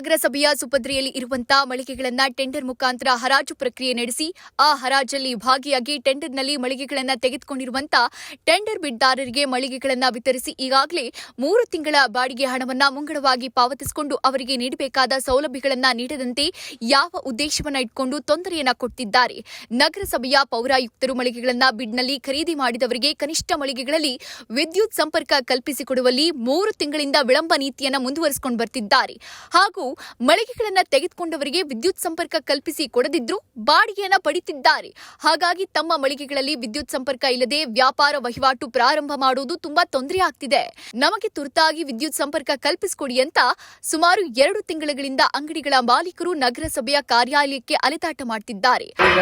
ನಗರಸಭೆಯ ಸುಪದ್ರಿಯಲ್ಲಿ ಇರುವಂತಹ ಮಳಿಗೆಗಳನ್ನು ಟೆಂಡರ್ ಮುಖಾಂತರ ಹರಾಜು ಪ್ರಕ್ರಿಯೆ ನಡೆಸಿ, ಆ ಹರಾಜಲ್ಲಿ ಭಾಗಿಯಾಗಿ ಟೆಂಡರ್ನಲ್ಲಿ ಮಳಿಗೆಗಳನ್ನು ತೆಗೆದುಕೊಂಡಿರುವಂತಹ ಟೆಂಡರ್ ಬಿಡ್ದಾರರಿಗೆ ಮಳಿಗೆಗಳನ್ನು ವಿತರಿಸಿ ಈಗಾಗಲೇ ಮೂರು ತಿಂಗಳ ಬಾಡಿಗೆ ಹಣವನ್ನ ಮುಂಗಡವಾಗಿ ಪಾವತಿಸಿಕೊಂಡು ಅವರಿಗೆ ನೀಡಬೇಕಾದ ಸೌಲಭ್ಯಗಳನ್ನು ನೀಡದಂತೆ ಯಾವ ಉದ್ದೇಶವನ್ನ ಇಟ್ಕೊಂಡು ತೊಂದರೆಯನ್ನು ಕೊಟ್ಟಿದ್ದಾರೆ ನಗರಸಭೆಯ ಪೌರಾಯುಕ್ತರು ಮಳಿಗೆಗಳನ್ನು ಬಿಡ್ನಲ್ಲಿ ಖರೀದಿ ಮಾಡಿದವರಿಗೆ ಕನಿಷ್ಠ ಮಳಿಗೆಗಳಲ್ಲಿ ವಿದ್ಯುತ್ ಸಂಪರ್ಕ ಕಲ್ಪಿಸಿಕೊಡುವಲ್ಲಿ ಮೂರು ತಿಂಗಳಿಂದ ವಿಳಂಬ ನೀತಿಯನ್ನ ಮುಂದುವರಿಸಿಕೊಂಡು ಬರ್ತಿದ್ದಾರೆ. ಹಾಗೂ ಮಳಿಗೆಗಳನ್ನ ತೆಗೆದುಕೊಂಡವರಿಗೆ ವಿದ್ಯುತ್ ಸಂಪರ್ಕ ಕಲ್ಪಿಸಿ ಕೊಡದಿದ್ರು ಬಾಡಿಗೆಯನ್ನ ಪಡಿತಿದ್ದಾರೆ. ಹಾಗಾಗಿ ತಮ್ಮ ಮಳಿಗೆಗಳಲ್ಲಿ ವಿದ್ಯುತ್ ಸಂಪರ್ಕ ಇಲ್ಲದೆ ವ್ಯಾಪಾರ ವಹಿವಾಟು ಪ್ರಾರಂಭ ಮಾಡುವುದು ತುಂಬಾ ತೊಂದರೆ ಆಗ್ತಿದೆ. ನಮಗೆ ತುರ್ತಾಗಿ ವಿದ್ಯುತ್ ಸಂಪರ್ಕ ಕಲ್ಪಿಸಿಕೊಡಿ ಅಂತ ಸುಮಾರು ಎರಡು ತಿಂಗಳುಗಳಿಂದ ಅಂಗಡಿಗಳ ಮಾಲೀಕರು ನಗರಸಭೆಯ ಕಾರ್ಯಾಲಯಕ್ಕೆ ಅಲೆತಾಟ ಮಾಡ್ತಿದ್ದಾರೆ. ಇಲ್ಲಿ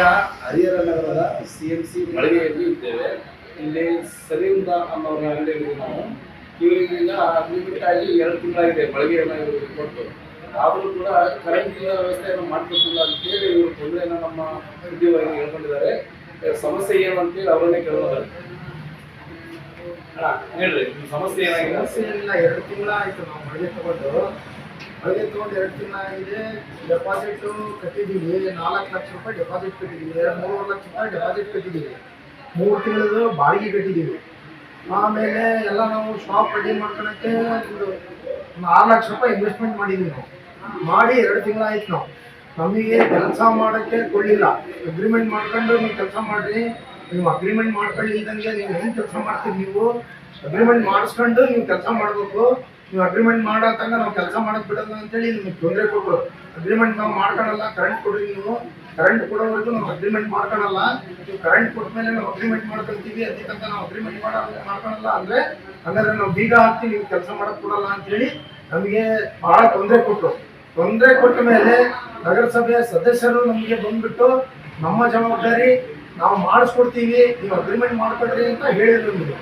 ನಾವು. ಇವರಿಂದ ಅಗ್ರಿಮೆಂಟ್ ಆಗಿ ಎರಡು ತಿಂಗಳಾಗಿದೆ ಮಳಿಗೆಯನ್ನು ಕೊಟ್ಟು. ಆದರೂ ಕೂಡ ಕರೆಂಟ್ ವ್ಯವಸ್ಥೆಯನ್ನು ಮಾಡಿಕೊಟ್ಟಿಲ್ಲ ಅಂತೇಳಿ ಇವರು ತೊಂದರೆಯನ್ನು ನಮ್ಮ ಉದ್ಯೋಗಿಗಳಿಗೆ ಹೇಳ್ಕೊಂಡಿದ್ದಾರೆ. ಸಮಸ್ಯೆ ಏನು ಅಂತೇಳಿ ಅವರನ್ನೇ ಕೇಳೋದಾರೆ ಹೇಳ್ರಿ ಸಮಸ್ಯೆ ಏನಾಗಿದೆ? ಸಮಸ್ಯೆ ಏನಿಲ್ಲ, ಎರಡು ತಿಂಗಳ ಆಯ್ತು ನಾವು ಮಳಿಗೆ ತಗೊಂಡು. ಮಳಿಗೆ ತಗೊಂಡು ಎರಡು ತಿಂಗಳ ಆಗಿದೆ ಡೆಪಾಸಿಟ್ ಕಟ್ಟಿದ್ದೀವಿ, ನಾಲ್ಕು ಲಕ್ಷ ರೂಪಾಯಿ ಡೆಪಾಸಿಟ್ ಕಟ್ಟಿದ್ದೀವಿ ಮೂರು ಲಕ್ಷ ರೂಪಾಯಿ ಡೆಪಾಸಿಟ್ ಕಟ್ಟಿದ್ದೀವಿ. ಮೂರು ತಿಂಗಳದು ಬಾಡಿಗೆ ಕಟ್ಟಿದ್ದೀವಿ. ಆಮೇಲೆ ಎಲ್ಲ ನಾವು ಶಾಪ್ ರೆಡಿ ಮಾಡ್ಕೊಳಕ್ಕೆ ಒಂದು ಆರು ಲಕ್ಷ ರೂಪಾಯಿ ಇನ್ವೆಸ್ಟ್ಮೆಂಟ್ ಮಾಡಿದ್ದೀವಿ ನಾವು. ಮಾಡಿ ಎರಡು ತಿಂಗಳ ಆಯ್ತು ನಾವು ನಮಗೆ ಕೆಲಸ ಮಾಡೋಕ್ಕೆ ಕೊಡಲಿಲ್ಲ. ಅಗ್ರಿಮೆಂಟ್ ಮಾಡ್ಕೊಂಡು ನೀವು ಕೆಲಸ ಮಾಡಿರಿ. ನೀವು ಅಗ್ರಿಮೆಂಟ್ ಮಾಡ್ಕೊಳ್ಳಿಲ್ದಂಗೆ ನೀವು ಹೆಂಗೆ ಕೆಲಸ ಮಾಡ್ತೀರಿ ನೀವು? ಅಗ್ರಿಮೆಂಟ್ ಮಾಡಿಸ್ಕೊಂಡು ನೀವು ಕೆಲಸ ಮಾಡಬೇಕು. ನೀವು ಅಗ್ರಿಮೆಂಟ್ ಮಾಡೋ ತನಕ ನಾವು ಕೆಲಸ ಮಾಡೋದು ಬಿಡೋದು ಅಂತೇಳಿ ನಿಮಗೆ ತೊಂದರೆ ಕೊಟ್ಟರು ಅಗ್ರಿಮೆಂಟ್ ನಾವು ಮಾಡ್ಕೊಳಲ್ಲ ಕರೆಂಟ್ ಕೊಡಿ ನೀವು. ಕರೆಂಟ್ ಕೊಡೋವರೆಗೂ ನಾವು ಅಗ್ರಿಮೆಂಟ್ ಮಾಡ್ಕೊಳಲ್ಲ. ನೀವು ಕರೆಂಟ್ ಕೊಟ್ಟ ಮೇಲೆ ನಾವು ಅಗ್ರಿಮೆಂಟ್ ಮಾಡ್ಕೊಳ್ತೀವಿ. ಅದೇ ನಾವು ಅಗ್ರಿಮೆಂಟ್ ಮಾಡೋ ಮಾಡ್ಕೊಳಲ್ಲ ಅಂದರೆ ಹಂಗಾದ್ರೆ ನಾವು ಬೀಗ ಹಾಕ್ತೀವಿ, ನೀವು ಕೆಲಸ ಮಾಡೋದು ಕೊಡಲ್ಲ ಅಂತೇಳಿ ನಮಗೆ ಭಾಳ ತೊಂದರೆ ಕೊಟ್ಟರು ತೊಂದರೆ ಕೊಟ್ಟ ಮೇಲೆ ನಗರಸಭೆಯ ಸದಸ್ಯರು ನಮಗೆ ಬಂದ್ಬಿಟ್ಟು, ನಮ್ಮ ಜವಾಬ್ದಾರಿ ನಾವು ಮಾಡಿಸ್ಕೊಡ್ತೀವಿ, ನೀವು ಅಗ್ರಿಮೆಂಟ್ ಮಾಡ್ಕೊಡ್ರಿ ಅಂತ ಹೇಳಿದ್ರು ನೀವು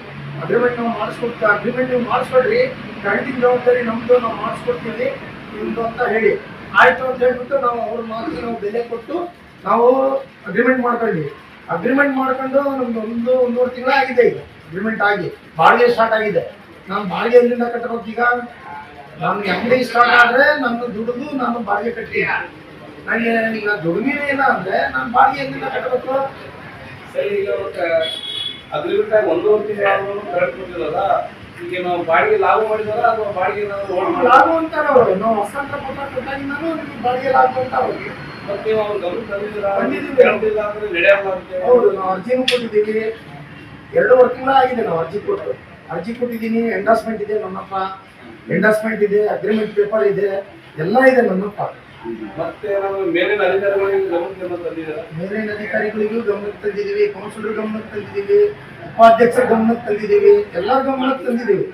ಅಗ್ರಿಮೆಂಟ್ ನಾವು ಮಾಡಿಸ್ಕೊಡ್ತೀವಿ ಅಗ್ರಿಮೆಂಟ್ ನೀವು ಮಾಡಿಸ್ಕೊಡ್ರಿ ಕರೆಂಟಿನ ಜವಾಬ್ದಾರಿ ನಮ್ಮದು ನಾವು ಮಾಡಿಸ್ಕೊಡ್ತೀವಿ, ನಿಮ್ದು ಅಂತ ಹೇಳಿ. ಆಯ್ತು ಅಂತ ಹೇಳ್ಬಿಟ್ಟು ನಾವು ಅವ್ರ ಮಾತಿಗೆ ನಾವು ಬೆಲೆ ಕೊಟ್ಟು ನಾವು ಅಗ್ರಿಮೆಂಟ್ ಮಾಡ್ಕೊಂಡ್ವಿ. ಅಗ್ರಿಮೆಂಟ್ ಮಾಡ್ಕೊಂಡು ನಮ್ದು ಒಂದು, ಒಂದೂವರೆ ತಿಂಗಳಾಗಿದೆ ಈಗ. ಅಗ್ರಿಮೆಂಟ್ ಆಗಿ, ಬಾಡಿಗೆ ಸ್ಟಾರ್ಟ್ ಆಗಿದೆ. ನಾನು ಬಾಡಿಗೆ ಎಲ್ಲಿಂದ ಕಟ್ಟಬೇಕು ಈಗ. ನಾನು ಅಂಗಡಿ ಸ್ಟಾರ್ಟ್ ಆದ್ರೆ ನಾನು ದುಡಿದು ನಾನು ಬಾಡಿಗೆ ಕಟ್ಟಿ. ನನಗೆ ಈಗ ದುಡಿಮೆ ಇಲ್ಲ ಅಂದ್ರೆ ನಾನು ಬಾಡಿಗೆ ಎಲ್ಲಿಂದ ಕಟ್ಟಬೇಕು ಸರಿ ಈಗ ಅಗ್ರಿಮೆಂಟ್ ಒಂದೂವರೆ ತಿಂಗಳು ಕರೆಕ್ಟ್ ಕೊಟ್ಟಿರಲ್ಲ ಈಗ ನಾವು ಬಾಡಿಗೆ ಲಾಭ ಮಾಡಿದಾರ ಅಥವಾ ಬಾಡಿಗೆ ಲಾಭ ಅಂತಾರೆ ಅವರು. ನಾವು ಹೊಸಂತ ಕೊಟ್ಟ ಕೊಟ್ಟಾಗಿಂದನೂ ನಿಮ್ಗೆ ಬಾಡಿಗೆ ಲಾಭ ಅಂತ ಅವ್ರಿಗೆ. ಮತ್ತೆ ನೀವು ಗಮನ ತಂದಿದ್ದೀರಾ? ಅಂದ್ರೆ ನಡೆಯಲ್ಲ ಹೌದು ನಾವು ಅರ್ಜಿನೂ ಕೊಟ್ಟಿದ್ದೀವಿ. ಎರಡೂವರೆ ತಿಂಗಳ ಆಗಿದೆ ನಾವು ಅರ್ಜಿ ಕೊಟ್ಟು. ಅರ್ಜಿ ಕೊಟ್ಟಿದ್ದೀನಿ ಎಂಡಾಸ್ಮೆಂಟ್ ಇದೆ ನನ್ನಪ್ಪ ಎಂಡಾಸ್ಮೆಂಟ್ ಇದೆ ಅಗ್ರಿಮೆಂಟ್ ಪೇಪರ್ ಇದೆ ಎಲ್ಲ ಇದೆ ನನ್ನ ಮತ್ತೆ ನಾವು ಮೇಲಿನ ಅಧಿಕಾರಿಗಳಿಗೆ ಗಮನಕ್ಕೆ ತಂದಿದ್ದೀರಾ? ಮೇಲಿನ ಅಧಿಕಾರಿಗಳಿಗೂ ಗಮನಕ್ಕೆ ತಂದಿದ್ದೀವಿ ಕೌನ್ಸಿಲರ್ ಗಮನಕ್ಕೆ ತಂದಿದ್ದೀವಿ ಉಪಾಧ್ಯಕ್ಷರ ಗಮನಕ್ಕೆ ತಂದಿದ್ದೀವಿ ಎಲ್ಲರ ಗಮನಕ್ಕೆ ತಂದಿದ್ದೀವಿ.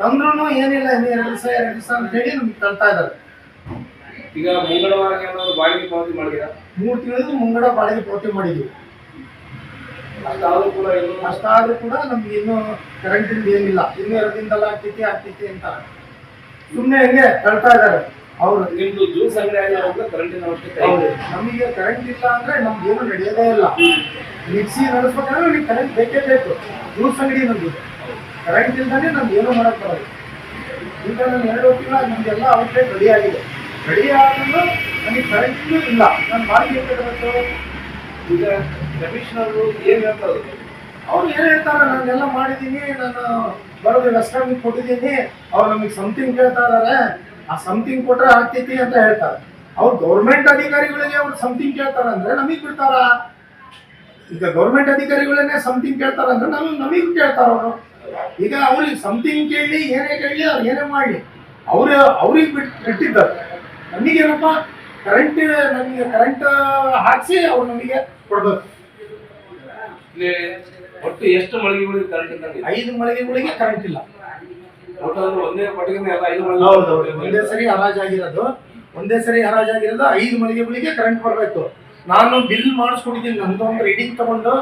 ತಂದ್ರೂ ಏನಿಲ್ಲ ಇನ್ನು ಎರಡು ದಿವಸ ಎರಡು ದಿವಸ ಅಂತ ಹೇಳಿ ನಮ್ಗೆ ತಳ್ತಾ ಇದ್ದಾರೆ. ಈಗ ಮುಂಗಡವಾಗಿ ಏನಾದ್ರು ಬಾಡಿಗೆ ಪಾವತಿ ಮಾಡಿದ್ದೀರಾ? ಮೂರು ತಿಂಗಳಿಗೆ ಮುಂಗಡ ಬಾಡಿಗೆ ಪಾವತಿ ಮಾಡಿದ್ದೀವಿ ಅಷ್ಟಾದ್ರೂ ಕೂಡ ಅಷ್ಟಾದ್ರೂ ಕೂಡ ನಮ್ಗೆ ಇನ್ನೂ ಕರೆಂಟಿಂದ ಏನಿಲ್ಲ. ಇನ್ನು ಎರಡು ದಿನದಲ್ಲ ಆಗ್ತೈತಿ ಆಗ್ತೈತಿ ಅಂತ. ಸುಮ್ಮನೆ ಹೆಂಗೆ ತಳ್ತಾ ಇದ್ದಾರೆ. ಅವರು ನಿಮ್ದು ಜ್ಯೂಸ್ ಅಂಗಡಿ ಆಗಿರೋದ್ರಿಂದ ಕರೆಂಟಿನ ಅವಶ್ಯಕತೆ ಇದೆ ನಮಗೆ ಕರೆಂಟ್ ಇಲ್ಲ ಅಂದ್ರೆ ನಮ್ಗೆ ಏನು ನಡೆಯೋದೇ ಇಲ್ಲ. ಮಿಕ್ಸಿ ನಡೆಸ್ಬೇಕಂದ್ರೆ ನಮಗೆ ಕರೆಂಟ್ ಬೇಕೇ ಬೇಕು. ಜ್ಯೂಸ್ ಅಂಗಡಿ ನಮ್ದು. ಕರೆಂಟ್ ಇಲ್ದಾನೆ ನಮ್ಗೆ ಏನು ಮಾಡಕ್ ಬರಲ್ಲ. ಈಗ ನಾನು ಎರಡು ತಿಂಗಳ ನಮ್ಗೆಲ್ಲ ಔಟ್ಲೆಟ್ ರೆಡಿ ಆಗಿದೆ. ರೆಡಿ ಆದ್ರೂ ನಮಗೆ ಕರೆಂಟ್ ಇಲ್ಲ. ನಾನು ಬಾಡಿಗೆ ಕಟ್ಟಬೇಕು ಈಗ ಕಮಿಷನರ್ ಏನ್ ಹೇಳ್ತಾರೆ ಅವ್ರು ಏನ್ ಹೇಳ್ತಾರೆ? ನಾನೆಲ್ಲ ಮಾಡಿದ್ದೀನಿ. ನಾನು ಬರೋದು ರೆಸ್ಟೋರೆಂಟ್ ಕೊಟ್ಟಿದ್ದೀನಿ, ಅವ್ರು ನಮಗೆ ಸಮಥಿಂಗ್ ಕೇಳ್ತಾ ಇದಾರೆ. ಆ ಸಮಥಿಂಗ್ ಕೊಟ್ರೆ ಆಗ್ತೈತಿ ಅಂತ ಹೇಳ್ತಾರೆ. ಅವ್ರು ಗೌರ್ಮೆಂಟ್ ಅಧಿಕಾರಿಗಳಿಗೆ ಅವ್ರು ಸಮಥಿಂಗ್ ಕೇಳ್ತಾರೆ ಅಂದ್ರೆ ನಮಗ್ ಬಿಡ್ತಾರ. ಈಗ ಗೌರ್ಮೆಂಟ್ ಅಧಿಕಾರಿಗಳನ್ನೇ ಸಮಥಿಂಗ್ ಕೇಳ್ತಾರ ಅಂದ್ರೆ ನಮಗೆ ನಮಗ್ ಕೇಳ್ತಾರ ಅವರು. ಈಗ ಅವ್ರಿಗೆ ಸಮಥಿಂಗ್ ಕೇಳಿ, ಏನೇ ಕೇಳಿ, ಅವ್ರು ಏನೇ ಮಾಡಲಿ. ಅವ್ರ, ಅವ್ರಿಗೆ ಬಿಟ್, ಬಿಟ್ಟಿದ್ದಾರೆ. ನಮಗೇನಪ್ಪ ಕರೆಂಟ್ ನಮಗೆ ಕರೆಂಟ್ ಹಾಕಿಸಿ ಅವ್ರು ನಮಗೆ ಕೊಡ್ಬೇಕು. ಒಟ್ಟು ಎಷ್ಟು ಮಳಿಗೆಗಳಿಗೆ ಕರೆಂಟ್ ಇದ್ದಂಗೆ ಐದು ಮಳಿಗೆಗಳಿಗೆ ಕರೆಂಟ್ ಇಲ್ಲ. ಒಟ್ಟು ಅಂದ್ರೆ ಒಂದೇ ಪಟ್ಟಿಗೆ ಎಲ್ಲ ಐದು ಒಂದೇ ಸರಿ ಹರಾಜಾಗಿರೋದು ಒಂದೇ ಸರಿ ಹರಾಜಾಗಿರೋದು ಐದು ಮಳಿಗೆಗಳಿಗೆ ಕರೆಂಟ್ ಬರಬೇಕು. ನಾನು ಬಿಲ್ ಮಾಡಿಸ್ಕೊಟ್ಟಿದ್ದೀನಿ ನಂದೊಂದು ರೀಡಿಂಗ್ ತಗೊಂಡು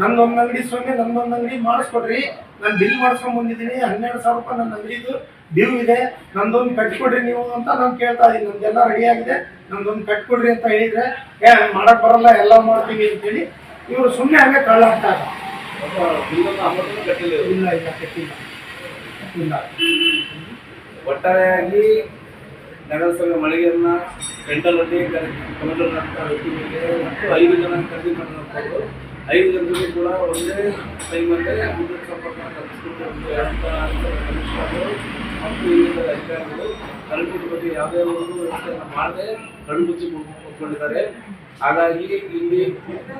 ನಂದೊಂದು ಅಂಗಡಿ ಸೊನ್ನೆ ನಂದೊಂದು ಅಂಗಡಿ ಮಾಡಿಸ್ಕೊಡ್ರಿ. ನಾನು ಬಿಲ್ ಮಾಡಿಸ್ಕೊಂಡ್ ಬಂದಿದ್ದೀನಿ ಹನ್ನೆರಡು ಸಾವಿರ ರೂಪಾಯಿ ನನ್ನ ಅಂಗಡಿದು ಡ್ಯೂ ಇದೆ. ನಂದೊಂದು ಕಟ್ಕೊಡ್ರಿ ನೀವು ಅಂತ ನಾನು ಕೇಳ್ತಾ ಇದ್ದೀನಿ. ನಮ್ದೆಲ್ಲ ರೆಡಿ ಆಗಿದೆ. ನಂದೊಂದು ಕಟ್ಕೊಡ್ರಿ ಅಂತ ಹೇಳಿದ್ರೆ ಏ ಮಾಡಕ್ ಬರಲ್ಲ ಎಲ್ಲ ಮಾಡ್ತೀವಿ ಅಂತೇಳಿ. ಇವರು ಸುಮ್ಮನೆ ಹಂಗೆ ಕಳ್ಳ ಹಾಕ್ತಾರೆ. ಒಟ್ಟಾರೆಯಾಗಿ ನಗರಸಭೆ ಮಳಿಗೆಯನ್ನ ಗಂಟಲಲ್ಲಿ ಕಮಲರಂಥ ಮತ್ತು ಐದು ಜನ ಖರೀದಿ ಮಾಡಿರುವಂಥದ್ದು. ಐದು ಜನರಿಗೆ ಕೂಡ ಒಂದೇ ಟೈಮಲ್ಲಿ ಮುಂದಿನ ಸಂಪರ್ಕ ಕಲ್ಪಿಸಿಕೊಂಡು ಮತ್ತು ಇಲ್ಲಿ ಅಧಿಕಾರಿಗಳು ಕರೆಂಟ್ ಬಗ್ಗೆ ಯಾವುದೇ ಒಂದು ವ್ಯವಸ್ಥೆಯನ್ನು ಮಾಡದೆ ಕಣ್ಮುಚ್ಚಿ ಕೂತ್ಕೊಂಡಿದ್ದಾರೆ ಹಾಗಾಗಿ ಇಲ್ಲಿ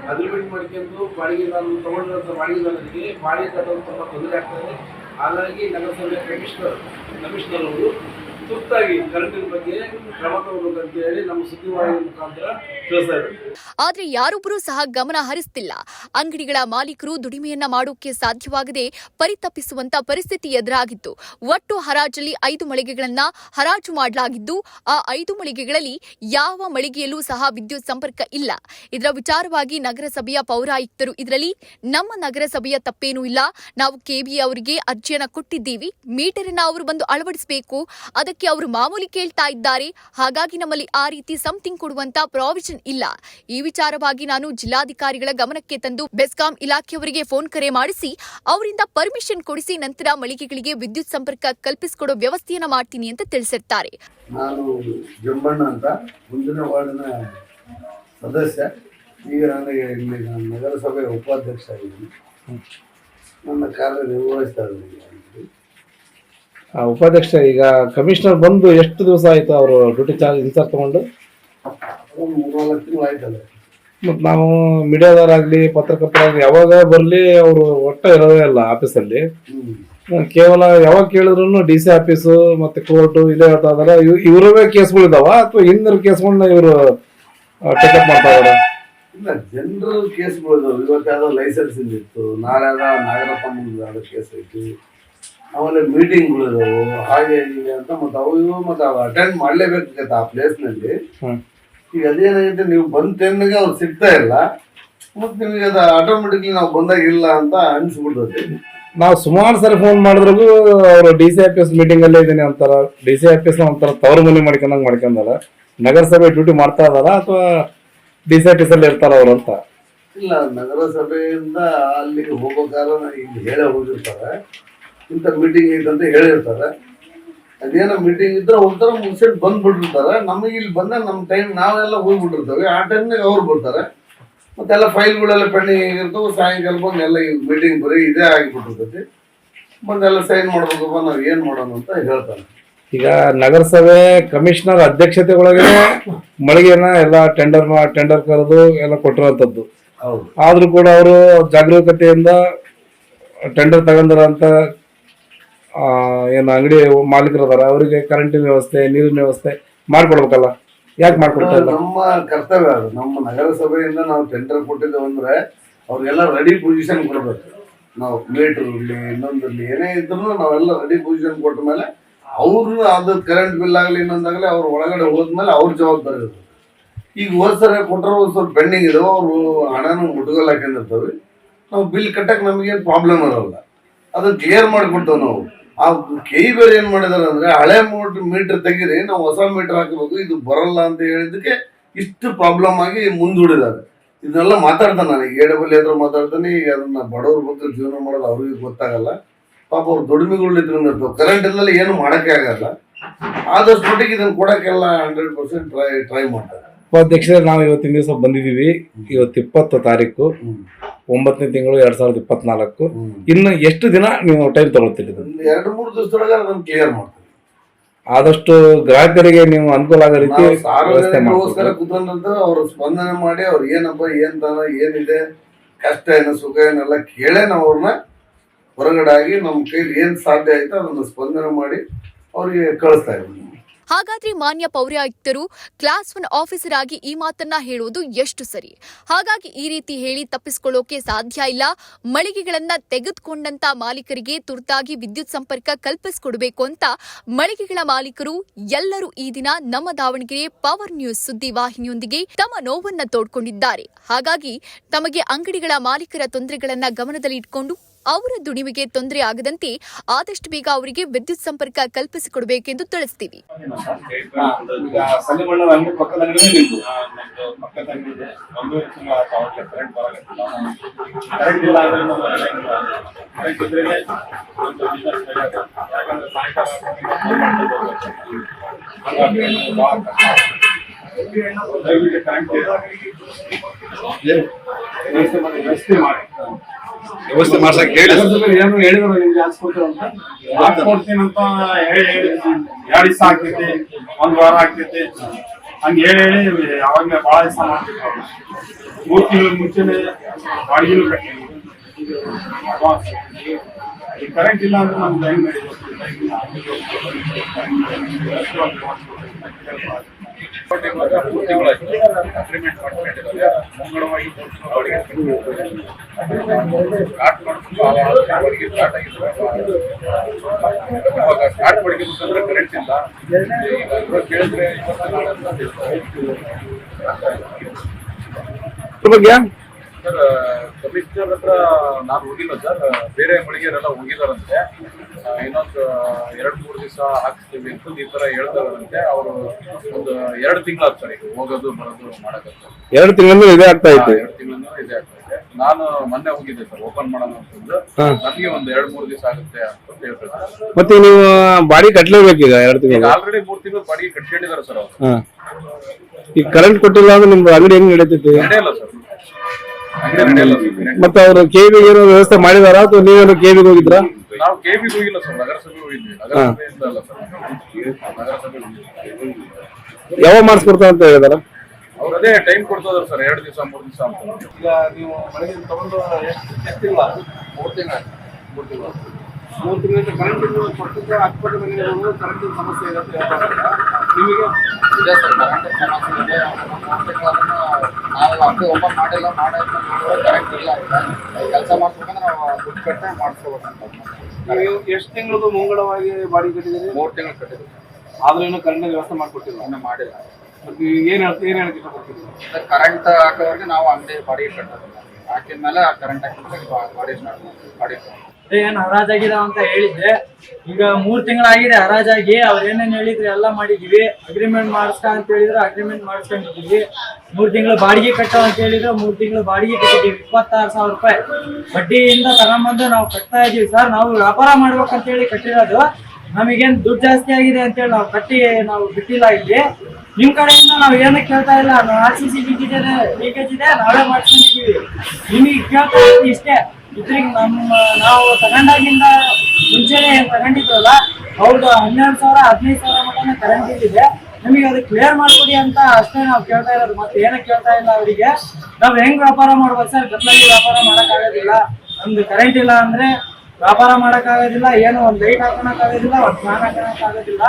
ಅಗ್ರಿಮೆಂಟ್ ಮಾಡ್ಕೊಂಡು ಬಾಡಿಗೆದಾರರು ತಗೊಂಡಿರೋಂಥ ಬಾಡಿಗೆದಾರರಿಗೆ ಬಾಡಿಗೆ ಕಟ್ಟೋದು ತುಂಬ ತೊಂದರೆ ಆಗ್ತದೆ. ಹಾಗಾಗಿ ನಗರಸಭೆ ಕಮಿಷನರ್ ಕಮಿಷನರ್ ಅವರು ತುರ್ತಾಗಿ ಕರೆಂಟಿನ ಬಗ್ಗೆ ಕ್ರಮ ತಗೋಬೇಕಂತ ಹೇಳಿ ನಮ್ಮ ಸುದ್ದಿವಾಹಿನಿ ಮುಖಾಂತರ ಆದ್ರೆ ಯಾರೊಬ್ಬರೂ ಸಹ ಗಮನ ಹರಿಸ್ತಿಲ್ಲ. ಅಂಗಡಿಗಳ ಮಾಲೀಕರು ದುಡಿಮೆಯನ್ನ ಮಾಡೋಕೆ ಸಾಧ್ಯವಾಗದೆ ಪರಿತಪಿಸುವಂತ ಪರಿಸ್ಥಿತಿ ಎದುರಾಗಿತ್ತು. ಒಟ್ಟು ಹರಾಜಲ್ಲಿ ಐದು ಮಳಿಗೆಗಳನ್ನ ಹರಾಜು ಮಾಡಲಾಗಿದ್ದು, ಆ ಐದು ಮಳಿಗೆಗಳಲ್ಲಿ ಯಾವ ಮಳಿಗೆಯಲ್ಲೂ ಸಹ ವಿದ್ಯುತ್ ಸಂಪರ್ಕ ಇಲ್ಲ. ಇದರ ವಿಚಾರವಾಗಿ ನಗರಸಭೆಯ ಪೌರಾಯುಕ್ತರು ಇದರಲ್ಲಿ, ನಮ್ಮ ನಗರಸಭೆಯ ತಪ್ಪೇನೂ ಇಲ್ಲ. ನಾವು ಕೆಬಿ ಅವರಿಗೆ ಅರ್ಜಿಯನ್ನ ಕೊಟ್ಟಿದ್ದೀವಿ. ಮೀಟರ್ ಅನ್ನ ಅವರು ಬಂದು ಅಳವಡಿಸಬೇಕು. ಅದಕ್ಕೆ ಅವರು ಮಾಮೂಲಿ ಕೇಳ್ತಾ ಇದ್ದಾರೆ. ಹಾಗಾಗಿ ನಮ್ಮಲ್ಲಿ ಆ ರೀತಿ ಸಂಥಿಂಗ್ ಕೊಡುವಂತ ಪ್ರಾವಿಷನ್ ಇಲ್ಲ. ಈ ವಿಚಾರವಾಗಿ ನಾನು ಜಿಲ್ಲಾಧಿಕಾರಿಗಳ ಗಮನಕ್ಕೆ ತಂದು ಬೆಸ್ಕಾಂ ಇಲಾಖೆಯವರಿಗೆ ಫೋನ್ ಕರೆ ಮಾಡಿಸಿ ಅವರಿಂದ ಪರ್ಮಿಷನ್ ಕೊಡಿಸಿ ನಂತರ ಮಳಿಗೆಗಳಿಗೆ ವಿದ್ಯುತ್ ಸಂಪರ್ಕ ಕಲ್ಪಿಸಿಕೊಡೋ ವ್ಯವಸ್ಥೆಯನ್ನ ಮಾಡ್ತೀನಿ ಅಂತ ತಿಳಿಸಿರ್ತಾರೆ. ನಾನು ಜಂಬಣ್ಣ ಅಂತ ಮುಂದಿನ ವಾರ್ಡ್ನ ಸದಸ್ಯ. ಈಗ ನನಗೆ ಇಲ್ಲಿ ನಾನು ನಗರಸಭೆ ಉಪಾಧ್ಯಕ್ಷ ಆಗಿದ್ದೀನಿ. ನನ್ನ ಕಾರ್ಯ ನಿರ್ವಹಿಸ್ತಾ ಇದ್ದೀನಿ ಉಪಾಧ್ಯಕ್ಷ ಈಗ ಕಮಿಷನರ್ ಬಂದು ಎಷ್ಟು ದಿವಸ ಆಯ್ತು ಅವರು ಡ್ಯೂಟಿ ಚಾರ್ಜ್ ಇನ್ಚಾರ್ಜ್ ತಗೊಂಡು? ಒಂದು ಮೂರ್ನಾಲ್ಕು ತಿಂಗಳು ಆಯ್ತಲ್ಲ ಮತ್ತು ನಾವು ಮೀಡಿಯಾದವರಾಗ್ಲಿ ಪತ್ರಕರ್ತರಾಗ್ಲಿ ಯಾವಾಗ ಬರಲಿ ಅವರು ಒಟ್ಟ ಇರೋದೇ ಇಲ್ಲ ಆಫೀಸಲ್ಲಿ. ಹ್ಮ್. ಕೇವಲ ಯಾವಾಗ ಕೇಳಿದ್ರು ಡಿ ಸಿ ಆಫೀಸು ಮತ್ತೆ ಕೋರ್ಟು ಇದೇ ಹೇಳ್ತಾ ಇದಾರೆ. ಇವರವೇ ಕೇಸ್ಗಳಿದಾವ ಅಥವಾ ಹಿಂದಿನ ಕೇಸ್ಗಳನ್ನ ಇವರು ಟೇಕಪ್ ಮಾಡ್ತಾ ಇದಾರೆ? ಇಲ್ಲ ಜನರಲ್ ಕೇಸ್ಗಳು ಇದಾವೆ. ಇವತ್ತು ಯಾವ್ದೋ ಲೈಸೆನ್ಸ್ ಇತ್ತು ನಾಳೆ ಯಾವ್ದೋ ನಾಗರಪ್ಪ ಮುಂದೆ ಯಾವ್ದೋ ಕೇಸ್ ಐತಿ. ಆಮೇಲೆ ಮೀಟಿಂಗ್ಗಳು ಇದಾವೆ. ಹಾಗೆ ಹೀಗೆ ಅಂತ ಮತ್ತೆ ಅವು ಇವು ಮತ್ತೆ ಅವು ಅಟೆಂಡ್ ಮಾಡಲೇಬೇಕು ಆ ಪ್ಲೇಸ್ನಲ್ಲಿ ಹ್ಮ್. ಈಗ ಅದೇನಾಗಿದೆ ನೀವು ಬಂದ ಟೈಮ್ನಾಗೆ ಅವ್ರು ಸಿಗ್ತಾ ಇಲ್ಲ ಮತ್ತೆ ನಿಮಗೆ ಅದು ಆಟೋಮೆಟಿಕ್ಲಿ ನಾವು ಬಂದಾಗ ಇಲ್ಲ ಅಂತ ಅನ್ಸ್ಬಿಡ್ತದೆ. ನಾವು ಸುಮಾರು ಸರಿ ಫೋನ್ ಮಾಡಿದ್ರು ಅವರು ಡಿ ಸಿ ಆಫೀಸ್ ಮೀಟಿಂಗ್ ಅಲ್ಲೇ ಇದ್ದೀನಿ ಅಂತಾರ. ಡಿ ಸಿ ಆಫೀಸ್ ಒಂಥರ ತವರು ಮನೆ ಮಾಡ್ಕೊಂಡಂಗ್ ಮಾಡ್ಕೊಂಡಾರ. ನಗರಸಭೆ ಡ್ಯೂಟಿ ಮಾಡ್ತಾ ಇದಾರ ಅಥವಾ ಡಿ ಸಿ ಆಫೀಸ್ ಅಲ್ಲಿ ಇರ್ತಾರ ಅವ್ರು ಅಂತ? ಇಲ್ಲ ನಗರಸಭೆಯಿಂದ ಅಲ್ಲಿಗೆ ಹೋಗ್ಬೇಕಾದ್ರೆ ಇಲ್ಲಿ ಹೇಳೇ ಹೋಗಿರ್ತಾರೆ. ಇಂಥ ಮೀಟಿಂಗ್ ಐತೆ ಅಂತ ಹೇಳಿರ್ತಾರೆ. ಅದೇನೋ ಮೀಟಿಂಗ್ ಇದ್ರೆ ಒಂಥರ ಮುಗಿಸ್ಕೊಂಡು ಬಂದ್ಬಿಟ್ಟಿರ್ತಾರೆ. ನಮಗೆ ಇಲ್ಲಿ ಬಂದಾಗ ನಮ್ಮ ಟೈಮ್ ನಾವೆಲ್ಲ ಹೋಗ್ಬಿಟ್ಟಿರ್ತೇವೆ. ಆ ಟೈಮ್ನಾಗ ಅವ್ರು ಬರ್ತಾರೆ. ಮತ್ತೆಲ್ಲ ಫೈಲ್ಗಳೆಲ್ಲ ಪೆಂಡಿಂಗ್ ಆಗಿರ್ತವೆ. ಸಾಯಂಕಾಲ ಬಂದು ಎಲ್ಲ ಮೀಟಿಂಗ್ ಬರೀ ಇದೇ ಆಗಿಬಿಟ್ಟಿರ್ತೈತಿ. ಬಂದೆಲ್ಲ ಸೈನ್ ಮಾಡ್ಬೇಕಪ್ಪ ನಾವು ಏನು ಮಾಡೋಣ ಅಂತ ಹೇಳ್ತಾರೆ. ಈಗ ನಗರಸಭೆ ಕಮಿಷನರ್ ಅಧ್ಯಕ್ಷತೆ ಒಳಗೆ ಮಳಿಗೆನ ಎಲ್ಲ ಟೆಂಡರ್ ಟೆಂಡರ್ ಕರೆದು ಎಲ್ಲ ಕೊಟ್ಟಿರುವಂತದ್ದು ಹೌದು. ಆದ್ರೂ ಕೂಡ ಅವರು ಜಾಗರೂಕತೆಯಿಂದ ಟೆಂಡರ್ ತಗೊಂಡಿರೋಂಥ ಏನು ಅಂಗಡಿ ಮಾಲೀಕರು ಅದಾರ, ಅವರಿಗೆ ಕರೆಂಟಿನ ವ್ಯವಸ್ಥೆ, ನೀರಿನ ವ್ಯವಸ್ಥೆ ಮಾಡ್ಕೊಡ್ಬೇಕಲ್ಲ? ಯಾಕೆ ಮಾಡ್ಕೊಡ್ತಾ ಇಲ್ಲ? ನಮ್ಮ ಕರ್ತವ್ಯ ಅದು. ನಮ್ಮ ನಗರಸಭೆಯಿಂದ ನಾವು ಟೆಂಡರ್ ಕೊಟ್ಟಿದ್ದೇವೆ ಅಂದ್ರೆ ಅವ್ರಿಗೆಲ್ಲ ರೆಡಿ ಪೊಸಿಷನ್ ಕೊಡ್ಬೇಕು. ನಾವು ಮೀಟರ್ ಇರಲಿ ಇನ್ನೊಂದಿರಲಿ ಏನೇ ಇದ್ರು ನಾವೆಲ್ಲ ರೆಡಿ ಪೊಸಿಷನ್ ಕೊಟ್ಟ ಮೇಲೆ ಅವರು ಅದು ಕರೆಂಟ್ ಬಿಲ್ ಆಗಲಿ ಇನ್ನೊಂದಾಗಲಿ ಅವ್ರ ಒಳಗಡೆ ಹೋದ್ಮೇಲೆ ಅವ್ರ ಜವಾಬ್ದಾರಿ ಇರ್ತದೆ ಈಗ ಹೋದ್ ಸರಿ ಕೊಟ್ಟರು ಸ್ವಲ್ಪ ಪೆಂಡಿಂಗ್ ಇದಾವೆ, ಅವರು ಹಣನೂ ಮುಟ್ಗೋಲ್ ಹಾಕೊಂಡಿರ್ತವೆ ನಾವು ಬಿಲ್ ಕಟ್ಟಕ್ಕೆ ನಮಗೇನು ಪ್ರಾಬ್ಲಮ್ ಇರೋಲ್ಲ. ಅದು ಕ್ಲಿಯರ್ ಮಾಡಿಕೊಡ್ತೇವೆ ನಾವು. ಆ ಕೈ ಬೇರೆ ಏನ್ ಮಾಡಿದಾರೆ ಅಂದ್ರೆ ಹಳೆ ಮೋಟ್ರ್ ಮೀಟರ್ ತೆಗೀರಿ ನಾವು ಹೊಸ ಮೀಟರ್ ಹಾಕಬೇಕು, ಇದು ಬರಲ್ಲ ಅಂತ ಹೇಳಿದಕ್ಕೆ ಇಷ್ಟು ಪ್ರಾಬ್ಲಮ್ ಆಗಿ ಮುಂದೂಡಿದ್ದಾರೆ. ಇದನ್ನೆಲ್ಲ ಮಾತಾಡ್ತಾನೆ ನಾನು ಎ ಡಬಲ್ ಹತ್ರ ಮಾತಾಡ್ತಾನೆ, ಈಗ ಅದನ್ನ ಬಡವ್ರ ಬಗ್ಗೆ ಜೀವನ ಮಾಡೋದು ಅವ್ರಿಗೆ ಗೊತ್ತಾಗಲ್ಲ. ಪಾಪ ಅವ್ರು ದುಡಿಮೆಗಳು ಇಟ್ಕೊಂಡಿರ್ತಾವೆ ಕರೆಂಟ್ ಅಲ್ಲಿ ಏನು ಮಾಡಕ್ಕೆ ಆಗಲ್ಲ. ಆದಷ್ಟು ಮಟ್ಟಿಗೆ ಇದನ್ನು ಕೊಡಕ್ಕೆಲ್ಲ ಹಂಡ್ರೆಡ್ ಪರ್ಸೆಂಟ್ ಟ್ರೈ ಟ್ರೈ ಮಾಡ್ತಾರೆ. ಉಪಾಧ್ಯಕ್ಷರೇ ನಾವು ಇವತ್ತಿನ ದಿವಸ ಬಂದಿದ್ದೀವಿ ಇವತ್ತು ಇಪ್ಪತ್ತು ತಾರೀಕು. ಒಂಬತ್ತನೇ ತಿಂಗಳು ಎರಡ್ ಸಾವಿರದ ಇಪ್ಪತ್ನಾಲ್ಕು. ಇನ್ನು ಎಷ್ಟು ದಿನ ನೀವು ಟೈಮ್ ತಗೊಳ್ತೀರಿ? ಎರಡು ಮೂರು ದಿವಸದೊಳಗೆ ಅದನ್ನು ಕ್ಲಿಯರ್ ಮಾಡ್ತೀವಿ ಆದಷ್ಟು ಗ್ರಾಹಕರಿಗೆ ನೀವು ಅನುಕೂಲ ಆಗೋ ರೀತಿ ವ್ಯವಸ್ಥೆ ಸಾರ್ವಜನಿಕರಿಗೋಸ್ಕರ. ಕುತ್ಕೊಂಡ್ರೆ ಅವ್ರು ಸ್ಪಂದನೆ ಮಾಡಿ ಅವ್ರು ಏನಪ್ಪ ಏನ್ ತರ ಏನಿದೆ ಕಷ್ಟ ಏನು ಸುಖ ಏನೆಲ್ಲ ಕೇಳೇ ನಾವು ಅವ್ರನ್ನ ಹೊರಗಡೆ ಆಗಿ ನಮ್ಮ ಕೈಲಿ ಏನು ಸಾಧ್ಯ ಆಯ್ತು ಅದನ್ನ ಸ್ಪಂದನೆ ಮಾಡಿ ಅವ್ರಿಗೆ ಕಳಿಸ್ತಾ ಇದ್ದೀವಿ ಹಾಗಾದ್ರೆ ಮಾನ್ಯ ಪೌರಾಯುಕ್ತರು ಕ್ಲಾಸ್ ಒನ್ ಆಫೀಸರ್ ಆಗಿ ಈ ಮಾತನ್ನ ಹೇಳುವುದು ಎಷ್ಟು ಸರಿ? ಹಾಗಾಗಿ ಈ ರೀತಿ ಹೇಳಿ ತಪ್ಪಿಸಿಕೊಳ್ಳೋಕೆ ಸಾಧ್ಯ ಇಲ್ಲ. ಮಳಿಗೆಗಳನ್ನ ತೆಗೆದುಕೊಂಡಂತ ಮಾಲೀಕರಿಗೆ ತುರ್ತಾಗಿ ವಿದ್ಯುತ್ ಸಂಪರ್ಕ ಕಲ್ಪಿಸಿಕೊಡಬೇಕು ಅಂತ ಮಳಿಗೆಗಳ ಮಾಲೀಕರು ಎಲ್ಲರೂ ಈ ದಿನ ನಮ್ಮ ದಾವಣಗೆರೆ ಪವರ್ ನ್ಯೂಸ್ ಸುದ್ದಿ ವಾಹಿನಿಯೊಂದಿಗೆ ತಮ್ಮ ನೋವನ್ನ ತೋಡ್ಕೊಂಡಿದ್ದಾರೆ. ಹಾಗಾಗಿ ತಮಗೆ ಅಂಗಡಿಗಳ ಮಾಲೀಕರ ತೊಂದರೆಗಳನ್ನ ಗಮನದಲ್ಲಿಟ್ಕೊಂಡು ಅವರ ದುಡಿಮೆಗೆ ತೊಂದರೆ ಆಗದಂತೆ ಆದಷ್ಟು ಬೇಗ ಅವರಿಗೆ ವಿದ್ಯುತ್ ಸಂಪರ್ಕ ಕಲ್ಪಿಸಿಕೊಡಬೇಕೆಂದು ತಿಳಿಸ್ತೀವಿ. ದಯವಿಟ್ಟು ಕರೆಂಟ್ ಮಾಡಿ ವ್ಯವಸ್ಥೆ ಮಾಡಿ ವ್ಯವಸ್ಥೆ ಮಾಡ್ಸಕ್ ಹೇಳಿ ಏನು ಹೇಳಿದ್ರು ನಿಮ್ಗೆ ಹಾಕ್ಸ್ಕೊಡ್ತೀವಿ ಅಂತ. ಹಾಕ್ಸ್ಕೊಡ್ತೀನಿ ಅಂತ ಹೇಳಿ ಹೇಳಿ. ಎರಡು ದಿವಸ ಆಗ್ತೈತಿ, ಒಂದ್ ವಾರ ಆಗ್ತೈತಿ. ಹಂಗ ಹೇಳಿ ಹೇಳಿ, ಯಾವಾಗ್ಲೇ ಭಾಳ ದಿವಸ ಮಾಡ್ತಿದ್ರು. ಮೂರ್ ತಿಂಗಳ ಮುಂಚೆನೆ ಬಾಡಿಗೆನೂ ಕಟ್ಟಿದ್ವಿ. ಈ ಕರೆಂಟ್ ಇಲ್ಲ ಅಂದ್ರೆ ನಮ್ಗೆ ಹೆಂಗ್ ಅಗ್ರಿಮೆಂಟ್ ಮಾಡ್ಕೊಂಡಿದ್ದಾರೆ. ಮುಂಗಡವಾಗಿ ಅವರಿಗೆ ಸ್ಟಾರ್ಟ್ ಮಾಡ್ಕೊಂಡು ಅವರಿಗೆ ಸ್ಟಾರ್ಟ್ ಆಗಿದ್ರು ಇವಾಗ ಸ್ಟಾರ್ಟ್ ಮಾಡ್ಬೇಕಂದ್ರೆ ಕರೆಂಟ್ ಇಲ್ಲ. ಈಗ ಇವಾಗ ಕೇಳಿದ್ರೆ ಇವತ್ತು ನಾಳೆ ಅಂತ ಬಗ್ಗೆ ಸರ್ ಕಮಿಷನರ್ ಹತ್ರ ನಾನು ಹೋಗಿಲ್ಲ ಸರ್. ಬೇರೆ ಮಳಿಗೆರೆಲ್ಲ ಹೋಗಿದಾರಂತೆ. ಇನ್ನೊಂದು ಎರಡು ಮೂರು ದಿವಸ ಹಾಕ್ಸ್ತೀವಿ ಅಂತ ಈ ತರ ಹೇಳ್ತಾರಂತೆ. ಅವರು ಒಂದು ಎರಡು ತಿಂಗಳು ಸರ್ ಈಗ ಹೋಗೋದು ಬರೋದು ಮಾಡಕತ್ತ ಎರಡು ತಿಂಗಳಿಂದ ಇದೇ ಆಗ್ತಾ ಇತ್ತು ಎರಡು ತಿಂಗಳಿಂದ ಇದೆ ಆಗ್ತೈತೆ ನಾನು ಮೊನ್ನೆ ಹೋಗಿದ್ದೆ ಸರ್ ಓಪನ್ ಮಾಡೋಣ ಅಂತಂದು. ನನಗೆ ಒಂದು ಎರಡು ಮೂರು ದಿವಸ ಆಗುತ್ತೆ ಅಂತ ಹೇಳ್ತಾರೆ. ಮತ್ತೆ ನೀವು ಬಾಡಿ ಕಟ್ಲೇಬೇಕೀಗ ಎರಡು ತಿಂಗಳು ಆಲ್ರೆಡಿ ಮೂರು ತಿಂಗಳು ಬಾಡಿಗೆ ಕಟ್ಕೊಂಡಿದ್ದಾರೆ ಸರ್ ಅವರು. ಈಗ ಕರೆಂಟ್ ಕೊಟ್ಟಿಲ್ಲ ಅಂದ್ರೆ ನಿಮ್ದು ಅಂಗಡಿ ಹೆಂಗ್ ನಡೀತೈತಿ? ನಡೆಯಲ್ಲ ಸರ್. ಮತ್ತೆ ಅವರು ಕೆಬಿಗೆ ಏನೋ ವ್ಯವಸ್ಥೆ ಮಾಡಿದಾರ? ಅಥವಾ ನೀವೇನು ಕೆಬಿಗೆ ಹೋಗಿದ್ರ? ನಾವು ಕೆಬಿಗೆ ಹೋಗಿಲ್ಲ ಸರ್ ನಗರಸಭೆ ಹೋಗಿದ್ವಿ ನಗರಸಭೆಯಿಂದ ಅಲ್ಲ ಸರ್ ನಗರಸಭೆ ಹೋಗಿದ್ವಿ ಯಾವಾಗ ಮಾಡಿಸ್ಕೊಡ್ತಾರ ಅಂತ ಹೇಳಿದಾರ? ಅವ್ರು ಅದೇ ಟೈಮ್ ಕೊಡ್ತದಾರೆ ಸರ್ ಎರಡು ದಿವಸ ಮೂರು ದಿವಸ ಅಂತ. ಈಗ ನೀವು ಮನೆಗೆ ತಗೊಂಡು ಎಷ್ಟು ಎಷ್ಟು ತಿಂಗಳ ಮೂರು ತಿಂಗಳ ಮೂರು ತಿಂಗಳು. ಮೂರು ತಿಂಗಳಿಂದ ಕರೆಂಟ್ ಸಮಸ್ಯೆ ಇದೆ ಅಂತ ಹೇಳ್ತಾರೆ ನಿಮಗೆ ಇದೆ ಸರ್. ಕರೆಂಟ್ ಸಮಸ್ಯೆ ಇದೆ. ನಾವೆಲ್ಲ ಅಂಗಡಿ ಓಪನ್ ಮಾಡಿಲ್ಲ ಮಾಡೋದು ಕರೆಂಟ್ ಇಲ್ಲ. ಕೆಲಸ ಮಾಡ್ಕೊಬೇಕಂದ್ರೆ ನಾವು ದುಡ್ಡು ಕಟ್ಟೆ ಮಾಡಿಸ್ಕೋಬೇಕಂತ ನೀವು ಎಷ್ಟು ತಿಂಗಳದು ಮುಂಗಡವಾಗಿ ಬಾಡಿಗೆ ಕಟ್ಟಿದ್ದೀರಿ? ಮೂರು ತಿಂಗಳು ಕಟ್ಟಿದ್ವಿ ಆದ್ರೂ ಇನ್ನೂ ಕರೆಂಟ್ ವ್ಯವಸ್ಥೆ ಮಾಡ್ಕೊಟ್ಟಿಲ್ಲ? ಇನ್ನೂ ಮಾಡಿಲ್ಲ. ಈಗ ಏನು ಹೇಳ್ತೀವಿ ಏನು ಹೇಳಕ್ಕೆ ಇಷ್ಟಪಡ್ತೀವಿ ಕರೆಂಟ್ ಹಾಕೋವರೆಗೆ ನಾವು ಅಂಗಡಿ ಬಾಡಿಗೆ ಕಟ್ಟೋದಿಲ್ಲ. ಹಾಕಿದ್ಮೇಲೆ ಕರೆಂಟ್ ಹಾಕಿ ಬಾಡಿ ಮಾಡಿ ಮಾಡ್ತೀವಿ. ಬಾಡಿ ಏನ್ ಹರಾಜಾಗಿದೆ ಅಂತ ಹೇಳಿದ್ದೆ ಈಗ ಮೂರ್ ತಿಂಗಳಾಗಿದೆ ಹರಾಜಾಗಿ ಅವ್ರು ಏನೇನ್ ಹೇಳಿದ್ರು ಎಲ್ಲ ಮಾಡಿದೀವಿ ಅಗ್ರಿಮೆಂಟ್ ಮಾಡಿಸ್ಕ ಅಂತ ಹೇಳಿದ್ರು ಅಗ್ರಿಮೆಂಟ್ ಮಾಡಿಸ್ಕೊಂಡಿದ್ದೀವಿ ಮೂರ್ ತಿಂಗಳು ಬಾಡಿಗೆ ಕಟ್ಟೋ ಅಂತ ಹೇಳಿದ್ರು ಮೂರ್ ತಿಂಗಳು ಬಾಡಿಗೆ ಕಟ್ಟಿದೀವಿ ಇಪ್ಪತ್ತಾರು ಸಾವಿರ ರೂಪಾಯಿ ಬಡ್ಡಿಯಿಂದ ತಗೊಂಬಂದು ನಾವು ಕಟ್ತಾ ಇದೀವಿ ಸರ್ ನಾವು ವ್ಯಾಪಾರ ಮಾಡ್ಬೇಕಂತ ಹೇಳಿ ಕಟ್ಟಿರೋದು ನಮಗೇನ್ ದುಡ್ಡು ಜಾಸ್ತಿ ಆಗಿದೆ ಅಂತ ಹೇಳಿ ನಾವು ಕಟ್ಟಿ ನಾವು ಬಿಟ್ಟಿಲ್ಲ ಇಲ್ಲಿ ನಿಮ್ ಕಡೆಯಿಂದ ನಾವು ಏನಕ್ಕೆ ಕೇಳ್ತಾ ಇಲ್ಲ ಆರ್ ಸಿ ಸಿ ಲೀಕೇಜ್ ಇದೆ ಲೀಕೇಜ್ ಇದೆ ನಾವೇ ಮಾಡ್ಕೊಂಡಿದ್ದೀವಿ ನಿಮಗೆ ಕೇಳ್ತಾ ಇಷ್ಟೇ ಇದ್ರಿಗೆ ನಮ್ಮ ನಾವು ತಗೊಂಡಾಗಿಂದ ಮುಂಚೆನೆ ತಗೊಂಡಿದ್ವಲ್ಲ ಅವ್ರದ್ದು ಹನ್ನೆರಡು ಸಾವಿರ, ಹದಿನೈದು ಸಾವಿರ ಮಟನ ಕರೆಂಟ್ ಇಲ್ಲಿದೆ ನಮಗೆ ಅದು ಕ್ಲಿಯರ್ ಮಾಡ್ಕೊಡಿ ಅಂತ ಅಷ್ಟೇ ನಾವು ಕೇಳ್ತಾ ಇರೋದು. ಮತ್ತೆ ಏನಕ್ಕೆ ಕೇಳ್ತಾ ಇಲ್ಲ ಅವರಿಗೆ. ನಾವು ಹೆಂಗ್ ವ್ಯಾಪಾರ ಮಾಡ್ಬೇಕು ಸರ್? ಗದ್ದಲಾಗಿ ವ್ಯಾಪಾರ ಮಾಡೋಕ್ಕಾಗೋದಿಲ್ಲ. ನಮ್ದು ಕರೆಂಟ್ ಇಲ್ಲ ಅಂದ್ರೆ ವ್ಯಾಪಾರ ಮಾಡೋಕ್ಕಾಗೋದಿಲ್ಲ. ಏನು ಒಂದು ಲೈಟ್ ಹಾಕೋಣಕ್ಕಾಗೋದಿಲ್ಲ ಒಂದು ಫ್ಯಾನ್ ಹಾಕೋಣಕ್ಕಾಗೋದಿಲ್ಲ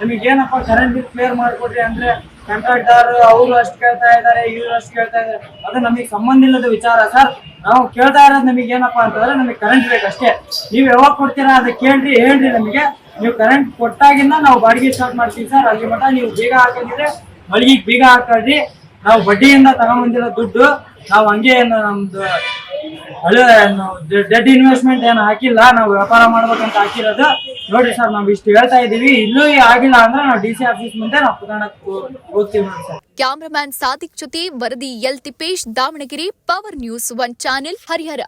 ನಿಮಗೆ ಏನಪ್ಪ ಕರೆಂಟ್ ಕ್ಲಿಯರ್ ಮಾಡ್ಕೊಡ್ರಿ ಅಂದ್ರೆ ಕಾಂಟ್ರಾಕ್ಟರ್ ಅವರು ಅಷ್ಟು ಕೇಳ್ತಾ ಇದ್ದಾರೆ, ಇವ್ರು ಅಷ್ಟು ಕೇಳ್ತಾ ಇದ್ದಾರೆ. ಅದು ನಮಗೆ ಸಂಬಂಧ ಇಲ್ಲದ ವಿಚಾರ ಸರ್. ನಾವು ಕೇಳ್ತಾ ಇರೋದು ನಮಗೆ ಏನಪ್ಪಾ ಅಂತಂದ್ರೆ ನಮಗೆ ಕರೆಂಟ್ ಬೇಕಷ್ಟೇ. ನೀವು ಯಾವಾಗ ಕೊಡ್ತೀರಾ ಅದು ಕೇಳ್ರಿ, ಹೇಳ್ರಿ ನಮಗೆ. ನೀವು ಕರೆಂಟ್ ಕೊಟ್ಟಾಗಿಂದ ನಾವು ಬಾಡಿಗೆ ಸ್ಟಾರ್ಟ್ ಮಾಡ್ತೀವಿ ಸರ್. ಅಲ್ಲಿ ಮಟ್ಟ ನೀವು ಬೀಗ ಹಾಕಿದ್ರೆ, ಮಳಿಗೆಗೆ ಬೀಗ ಹಾಕೊಳ್ರಿ ನಾವು ಬಡ್ಡಿಯಿಂದ ತಗೊಂಡ್ಬಂದಿರೋ ದುಡ್ಡು, ನಾವು ಹಂಗೆ ನಮ್ದು ಹಳೆ ಡೆಡ್ ಇನ್ವೆಸ್ಟ್ಮೆಂಟ್ ಏನು ಹಾಕಿಲ್ಲ, ನಾವು ವ್ಯಾಪಾರ ಮಾಡ್ಬೇಕಂತ ಹಾಕಿರೋದು. ನೋಡಿ ಸರ್, ನಾವು ಇಷ್ಟು ಹೇಳ್ತಾ ಇದೀವಿ ಇಲ್ಲೂ ಆಗಿಲ್ಲ ಅಂದ್ರೆ ನಾವು ಡಿ ಸಿ ಆಫೀಸ್ ಮುಂದೆ ನಾವು ಹೋಗ್ತೀವಿ ನೋಡಿ ಸರ್. ಕ್ಯಾಮರಾಮ್ಯಾನ್ ಸಾದಿಕ್ ಜೊತೆ ವರದಿ L Thippesh Davanagere power news one channel Harihara.